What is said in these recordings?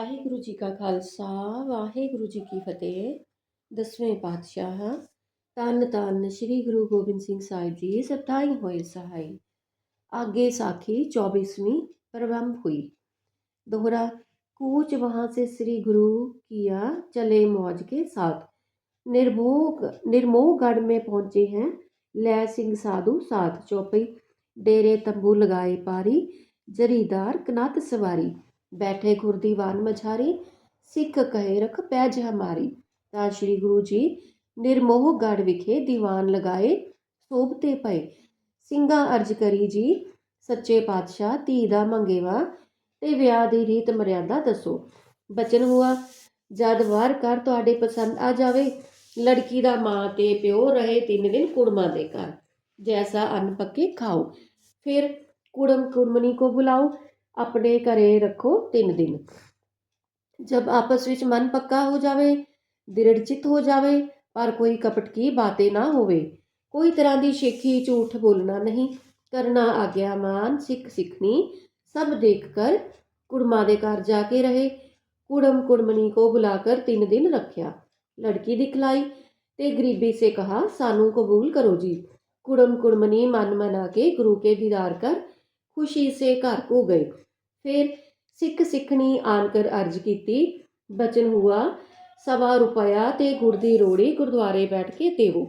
ਵਾਹਿਗੁਰੂ ਜੀ ਕਾ ਖਾਲਸਾ ਵਾਹਿਗੁਰੂ ਜੀ ਕੀ ਫਤਿਹ ਦਸਵੇਂ ਪਾਤਸ਼ਾਹ ਤਨ ਤਨ ਸ੍ਰੀ ਗੁਰੂ ਗੋਬਿੰਦ ਸਿੰਘ ਸਾਹਿਬ ਜੀ ਸਤਾਈ ਹੋਏ ਸਹਾਈ आगे साखी चौबीसवीं प्रारंभ हुई दोहरा कूच वहां से श्री गुरु किया चले मौज के साथ निर्भोग निर्मोहगढ़ में पहुंचे हैं लै सिंह साधु साथ चौपई डेरे तंबू लगाए पारी जरीदार कनात सवारी ਬੈਠੇ ਗੁਰਦੀਵਾਨ ਮਝਾਰੀ, ਸਿੱਖ ਕਹੇ ਰਖ ਪੈਜ ਹਮਾਰੀ ਤਾਂ ਸ੍ਰੀ ਗੁਰੂ ਜੀ ਨਿਰਮੋਹ ਗੜ ਵਿਖੇ ਦੀਵਾਨ ਲਗਾਏ ਸੋਭਤੇ ਪਏ। ਸਿੰਘਾਂ ਅਰਜ ਕਰੀ ਜੀ, ਸੱਚੇ ਪਾਤਸ਼ਾਹ ਧੀ ਦਾ ਮੰਗੇਵਾ ਤੇ ਵਿਆਹ ਦੀ ਰੀਤ ਮਰਿਆਦਾ ਦੱਸੋ। ਬਚਨ ਹੋਆ, ਜਦ ਵਾਰ ਕਰ ਤੁਹਾਡੇ ਪਸੰਦ ਆ ਜਾਵੇ, ਲੜਕੀ ਦਾ ਮਾਂ ਤੇ ਪਿਓ ਰਹੇ ਤਿੰਨ ਦਿਨ ਕੁੜਮਾਂ ਦੇ ਘਰ। ਜੈਸਾ ਅੰਨ ਪੱਕੇ ਖਾਓ, ਫਿਰ ਕੁੜਮ ਕੁੜਮਨੀ ਕੋ ਬੁਲਾਓ। ਆਪਣੇ ਘਰੇ ਰੱਖੋ ਤਿੰਨ ਦਿਨ। ਜਬ ਆਪਸ ਵਿੱਚ ਮਨ ਪੱਕਾ ਹੋ ਜਾਵੇ, ਦ੍ਰਿੜਚਿਤ ਹੋ ਜਾਵੇ, ਪਰ ਕੋਈ ਕਪਟ ਕੀ ਬਾਤੇ ਨਾ ਹੋਵੇ। ਕੋਈ ਤਰ੍ਹਾਂ ਦੀ ਸ਼ੇਖੀ ਝੂਠ ਬੋਲਣਾ ਨਹੀਂ। ਕਰਨਾ ਆਗਿਆ ਮਾਨ, ਸਿੱਖ ਸਿੱਖਣੀ, ਸਭ ਦੇਖ ਕਰ, ਕੁੜਮਾ ਦੇ ਘਰ ਜਾ ਕੇ ਰਹੇ। ਕੁੜਮ ਕੁੜਮਣੀ ਕੋ ਬੁਲਾ ਕਰ ਤਿੰਨ ਦਿਨ ਰੱਖਿਆ। ਲੜਕੀ ਦਿਖਲਾਈ ਤੇ ਗਰੀਬੀ ਸੇ ਕਹਾ, ਸਾਨੂੰ ਕਬੂਲ ਕਰੋ ਜੀ। ਕੁੜਮ ਕੁੜਮਣੀ ਮਨ ਮਨਾ ਕੇ ਗੁਰੂ ਕੇ ਦੀਦਾਰ ਕਰ ਖੁਸ਼ੀ ਸੇ ਘਰ ਕੋ ਗਏ। ਫਿਰ ਸਿੱਖ ਸਿੱਖਣੀ ਆਨ ਕਰ ਅਰਜ ਕੀਤੀ, ਬਚਨ ਹੁਆ, ਸਵਾ ਰੁਪਇਆ ਤੇ ਗੁੜ ਦੀ ਰੋੜੀ ਗੁਰਦੁਆਰੇ ਬੈਠ ਕੇ ਦੇਵੋ,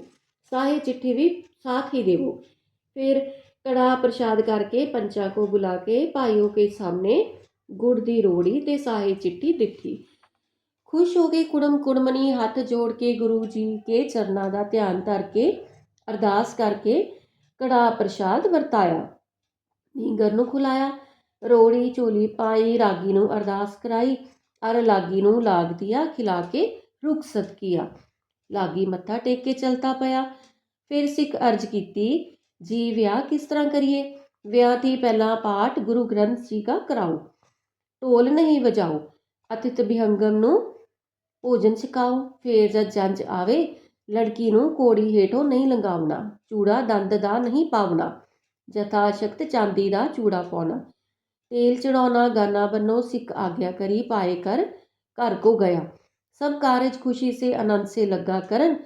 ਸਾਹੇ ਚਿੱਠੀ ਵੀ ਸਾਥ ਹੀ ਦੇਵੋ। ਫਿਰ ਕੜਾ ਪ੍ਰਸ਼ਾਦ ਕਰਕੇ ਪੰਚਾਂ ਕੋ ਬੁਲਾ ਕੇ ਭਾਈਓ ਕੇ ਸਾਹਮਣੇ ਗੁੜ ਦੀ ਰੋੜੀ ਤੇ ਸਾਹੇ ਚਿੱਠੀ ਦਿੱਤੀ। ਖੁਸ਼ ਹੋ ਕੇ ਕੁੜਮ ਕੁੜਮਣੀ ਹੱਥ ਜੋੜ ਕੇ ਗੁਰੂ ਜੀ ਕੇ ਚਰਨਾਂ ਦਾ ਧਿਆਨ ਧਰ ਕੇ ਅਰਦਾਸ ਕਰਕੇ ਕੜਾ ਪ੍ਰਸ਼ਾਦ ਵਰਤਾਇਆ। ਨੀਂਗਰ ਨੂੰ ਖੁਲਾਇਆ। ਰੋੜੀ, ਝੋਲੀ ਪਾਈ, ਰਾਗੀ ਨੂੰ ਅਰਦਾਸ ਕਰਾਈ, ਅਰ ਲਾਗੀ ਨੂੰ ਲਾਗ ਦਿਆ, ਖਿਲਾ ਕੇ ਰੁਖਸਤ ਕੀਆ ਲਾਗੀ ਮੱਥਾ ਟੇਕ ਕੇ ਚਲਤਾ ਪਿਆ। ਫਿਰ ਸਿੱਖ ਅਰਜ ਕੀਤੀ, ਜੀ, ਵਿਆਹ ਕਿਸ ਤਰ੍ਹਾਂ ਕਰੀਏ? ਵਿਆਹ ਦੀ ਪਹਿਲਾ ਪਾਠ ਗੁਰੂ ਗ੍ਰੰਥ ਜੀ ਦਾ ਕਰਾਓ। ਢੋਲ ਨਹੀਂ ਵਜਾਓ। ਅਤਿਤ ਬਿਹੰਗਮ ਨੂੰ ਭੋਜਨ ਛਕਾਓ। ਫੇਰ ਜਦ ਜੰਜ ਆਵੇ, ਲੜਕੀ ਨੂੰ ਕੋੜੀ ਹੇਠੋਂ ਨਹੀਂ ਲੰਗਾਉਣਾ ਚੂੜਾ ਦੰਦ ਦਾ ਨਹੀਂ ਪਾਵਣਾ ਜਥਾ ਸ਼ਕਤ ਚਾਂਦੀ ਦਾ ਚੂੜਾ ਪਾਉਣਾ। तेल चढ़ाना गाना बनो सिख आज्ञा करी पाए कर घर को गया सब कारज खुशी से आनंद से लगा करन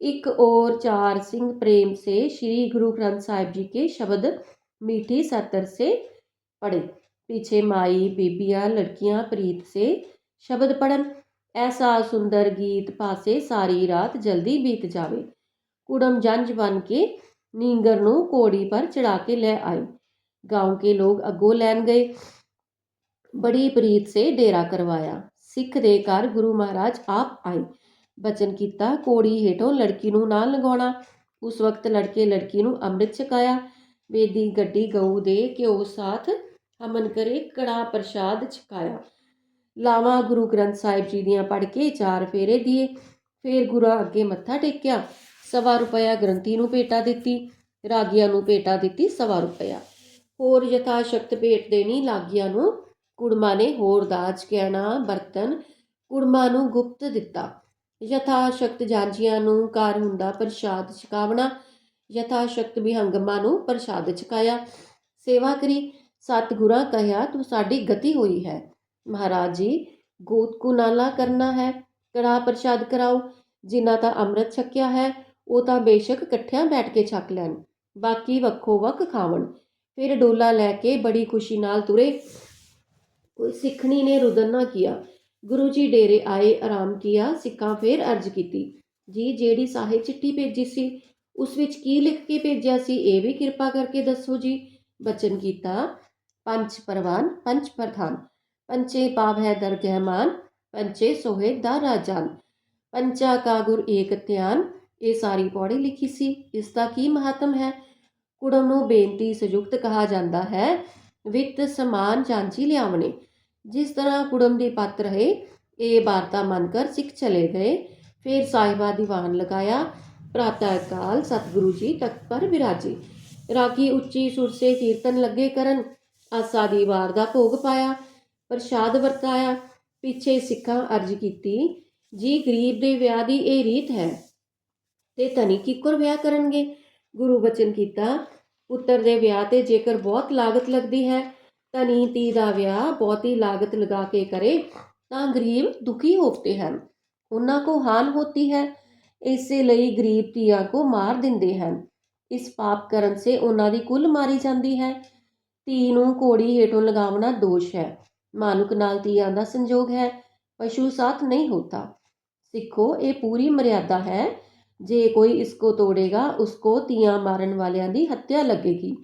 एक और चार सिंह प्रेम से श्री गुरु ग्रंथ साहिब जी के शब्द मीठी सतर से पढ़े पीछे माई बीबिया लड़कियाँ प्रीत से शब्द पढ़न ऐसा सुंदर गीत पासे सारी रात जल्दी बीत जावे कुड़म जंज बन के नींगर नू कोड़ी पर चढ़ा के ले आए गांव के लोग अगो लैन गए बड़ी प्रीत से डेरा करवाया ਸਿੱਖ ਦੇ ਘਰ ਗੁਰੂ ਮਹਾਰਾਜ ਆਪ ਆਏ ਬਚਨ ਕੀਤਾ ਕੋੜੀ ਹੇਠੋਂ ਲੜਕੀ ਨੂੰ ਨਾ ਲਗਾਉਣਾ ਉਸ ਵਕਤ ਲੜਕੇ ਲੜਕੀ ਨੂੰ ਅੰਮ੍ਰਿਤ ਛਕਾਇਆ ਵੇਦੀ ਗੱਡੀ ਗਊ ਦੇ ਘਿਓ ਸਾਥ ਹਮਨ ਕਰੇ ਕੜਾ ਪ੍ਰਸ਼ਾਦ ਛਕਾਇਆ ਲਾਵਾ ਗੁਰੂ ਗ੍ਰੰਥ ਸਾਹਿਬ ਜੀ ਦੀਆਂ ਪੜ ਕੇ ਚਾਰ ਫੇਰੇ ਦੀਏ ਫੇਰ ਗੁਰਾਂ ਅੱਗੇ ਮੱਥਾ ਟੇਕਿਆ ਸਵਾ ਰੁਪਇਆ ਗ੍ਰੰਥੀ ਨੂੰ ਭੇਟਾ ਦਿੱਤੀ ਰਾਗੀਆਂ ਨੂੰ ਭੇਟਾ ਦਿੱਤੀ ਸਵਾ ਰੁਪਇਆ ਹੋਰ ਯਥਾ ਸ਼ਕਤ ਭੇਟ ਦੇਣੀ ਲਾਗੀਆਂ ਨੂੰ। ਕੁੜਮਾ ਨੇ ਹੋਰ ਦਾਜ ਕਹਿਣਾ, ਬਰਤਨ ਕੁੜਮਾ ਨੂੰ ਗੁਪਤ ਦਿੱਤਾ। ਯਥਾ ਸ਼ਕਤ ਜਾਂਜੀਆਂ ਨੂੰ ਕਾਰ ਹੁੰਦਾ ਪ੍ਰਸ਼ਾਦ ਛਕਾਵਣਾ। ਯਥਾ ਸ਼ਕਤ ਵਿਹੰਗਮਾ ਨੂੰ ਪ੍ਰਸ਼ਾਦ ਛਕਾਇਆ। ਸੇਵਾ ਕਰੀ, ਸਤਿਗੁਰਾਂ ਕਹਿਆ, ਤੂੰ ਸਾਡੀ ਗਤੀ ਹੋਈ ਹੈ। ਮਹਾਰਾਜ ਜੀ, ਗੋਤ ਕੁਨਾਲਾ ਕਰਨਾ ਹੈ ਕੜਾ ਪ੍ਰਸ਼ਾਦ ਕਰਾਓ। ਜਿਨ੍ਹਾਂ ਤਾਂ ਅੰਮ੍ਰਿਤ ਛਕਿਆ ਹੈ, ਉਹ ਤਾਂ ਬੇਸ਼ੱਕ ਇਕੱਠਿਆਂ ਬੈਠ ਕੇ ਛਕ ਲੈਣ। ਬਾਕੀ ਵੱਖੋ ਵੱਖ ਖਾਵਣ। ਫਿਰ ਡੋਲਾ ਲੈ ਕੇ ਬੜੀ ਖੁਸ਼ੀ ਨਾਲ ਤੁਰੇ। ਕੋਈ ਸਿੱਖਣੀ ਨੇ ਰੁਦਨ ਨਾ ਕੀਆ। ਗੁਰੂ ਜੀ ਡੇਰੇ ਆਏ, ਆਰਾਮ ਕੀਆ, ਸਿੱਖਾਂ ਫੇਰ ਅਰਜ ਕੀਤੀ। ਜੀ, ਜਿਹੜੀ ਸਾਹਿਬ ਚਿੱਠੀ ਭੇਜੀ ਸੀ, ਉਸ ਵਿੱਚ ਕੀ ਲਿਖ ਕੇ ਭੇਜਿਆ ਸੀ, ਇਹ ਵੀ ਕਿਰਪਾ ਕਰਕੇ ਦੱਸੋ ਜੀ। ਬਚਨ ਕੀਤਾ, ਪੰਜ ਪਰਵਾਨ, ਪੰਜ ਪ੍ਰਧਾਨ। ਪੰਚੇ ਪਾਵ ਹੈ ਦਰਗਹਿਮਾਨ ਪੰਚੇ ਸੋਹੇ ਦਾ ਰਾਜਾਨ। ਪੰਚਾ ਕਾ ਗੁਰ ਏਕ ਧਿਆਨ, ਇਹ ਸਾਰੀ ਪੌੜੀ ਲਿਖੀ ਸੀ, ਇਸ ਦਾ ਕੀ ਮਹੱਤਮ ਹੈ? ਕੁੜਮ ਨੂੰ ਬੇਨਤੀ ਸੰਯੁਕਤ ਕਹਾ ਜਾਂਦਾ ਹੈ, ਵਿੱਤ ਸਮਾਨ ਜਾਂਚੀ ਲਿਆਵਣੇ। ਜਿਸ ਤਰ੍ਹਾਂ ਕੁੜਮ ਦੀ ਪੱਤ ਰਹੇ, ਇਹ ਵਾਰਤਾ ਮੰਨ ਕਰ ਸਿੱਖ ਚਲੇ ਗਏ। ਫਿਰ ਸਾਹਿਬਾ ਦੀਵਾਨ ਲਗਾਇਆ ਪ੍ਰਾਤः ਕਾਲ ਸਤਿਗੁਰੂ ਜੀ, ਤਖਤ ਪਰ ਵਿਰਾਜੇ। ਰਾਗੀ ਉੱਚੀ ਸੁਰ ਸੇ ਕੀਰਤਨ ਲੱਗੇ ਕਰਨ। ਆਸਾ ਦੀ ਵਾਰ ਦਾ ਭੋਗ ਪਾਇਆ, ਪ੍ਰਸ਼ਾਦ ਵਰਤਾਇਆ। ਪਿੱਛੇ ਸਿੱਖਾਂ ਅਰਜ ਕੀਤੀ, ਜੀ, ਗਰੀਬ ਦੇ ਵਿਆਹ ਦੀ ਇਹ ਰੀਤ ਹੈ। ਤੇ ਧਨੀ ਕਿੱਕਰ ਵਿਆਹ ਕਰਨਗੇ। ਗੁਰੂ ਬਚਨ ਕੀਤਾ, ਪੁੱਤਰ ਦੇ ਵਿਆਹ ਤੇ ਜੇਕਰ ਬਹੁਤ ਲਾਗਤ ਲੱਗਦੀ ਹੈ ਧਨੀ ਧੀ ਦਾ ਵਿਆਹ ਬਹੁਤੀ ਲਾਗਤ ਲਗਾ ਕੇ ਕਰੇ, ਤਾਂ ਗਰੀਬ ਦੁਖੀ ਹੋਤੇ ਹਨ। ਉਹਨਾਂ ਕੋ ਹਾਨ ਹੋਤੀ ਹੈ, ਇਸੇ ਲਈ ਗਰੀਬ ਧੀਆਂ ਕੋ ਮਾਰ ਦਿੰਦੇ ਹਨ। ਇਸ ਪਾਪ ਕਰਨ ਸੇ ਉਹਨਾਂ ਦੀ ਕੁੱਲ ਮਾਰੀ ਜਾਂਦੀ ਹੈ। ਧੀ ਨੂੰ ਕੋੜੀ ਹੇਠੋਂ ਲਗਾਉਣਾ ਦੋਸ਼ ਹੈ। ਮਾਲਕ ਨਾਲ ਧੀਆਂ ਦਾ ਸੰਜੋਗ ਹੈ, ਪਸ਼ੂ ਸਾਥ ਨਹੀਂ ਹੋਤਾ। ਸਿੱਖੋ, ਇਹ ਪੂਰੀ ਮਰਿਆਦਾ ਹੈ। ਜੇ ਕੋਈ ਇਸਕੋ ਤੋੜੇਗਾ, ਉਸਕੋ ਧੀਆਂ ਮਾਰਨ ਵਾਲਿਆਂ ਦੀ ਹੱਤਿਆ ਲੱਗੇਗੀ।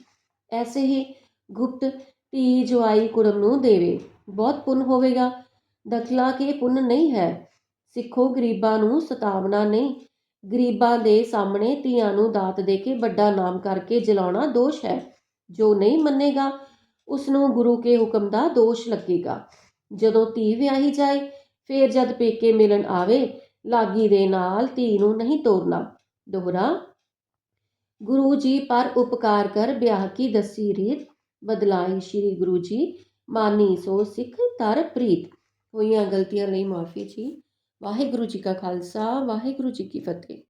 ਐਸੇ ਹੀ ਗੁਪਤ ਧੀ ਜਵਾਈ ਕੁੜਮ ਨੂੰ ਦੇਵੇ। ਬਹੁਤ ਪੁੰਨ ਹੋਵੇਗਾ। ਦਖਲਾ ਕੇ ਪੁੰਨ ਨਹੀਂ ਹੈ। ਸਿੱਖੋ ਗਰੀਬਾਂ ਨੂੰ ਸਤਾਵਣਾ ਨਹੀਂ। ਗਰੀਬਾਂ ਦੇ ਸਾਹਮਣੇ ਧੀਆਂ ਨੂੰ ਦਾਤ ਦੇ ਕੇ ਵੱਡਾ ਨਾਮ ਕਰਕੇ ਜਲਾਉਣਾ ਦੋਸ਼ ਹੈ। ਜੋ ਨਹੀਂ ਮੰਨੇਗਾ ਉਸ ਨੂੰ ਗੁਰੂ ਕੇ ਹੁਕਮ ਦਾ ਦੋਸ਼ ਲੱਗੇਗਾ। ਜਦੋਂ ਧੀ ਵਿਆਹੀ ਜਾਏ, ਫੇਰ ਜਦ ਪੇਕੇ ਮਿਲਣ ਆਵੇ ਲਾਗੀ ਦੇ ਨਾਲ ਧੀ ਨੂੰ ਨਹੀਂ ਤੋਰਨਾ। ਦੋਹਰਾ ਗੁਰੂ ਜੀ ਪਰ ਉਪਕਾਰ ਕਰ ਵਿਆਹ ਕੀ ਦਸੀ ਰੀਤ? ਬਦਲਾਈ ਸ੍ਰੀ ਗੁਰੂ ਜੀ, ਮਾਨੀ ਸੋ ਸਿੱਖ ਤਰ ਪ੍ਰੀਤ। ਹੋਈਆਂ ਗਲਤੀਆਂ ਲਈ ਮਾਫੀ ਜੀ। ਵਾਹਿਗੁਰੂ ਜੀ ਕਾ ਖਾਲਸਾ, ਵਾਹਿਗੁਰੂ ਜੀ ਕੀ ਫਤਿਹ।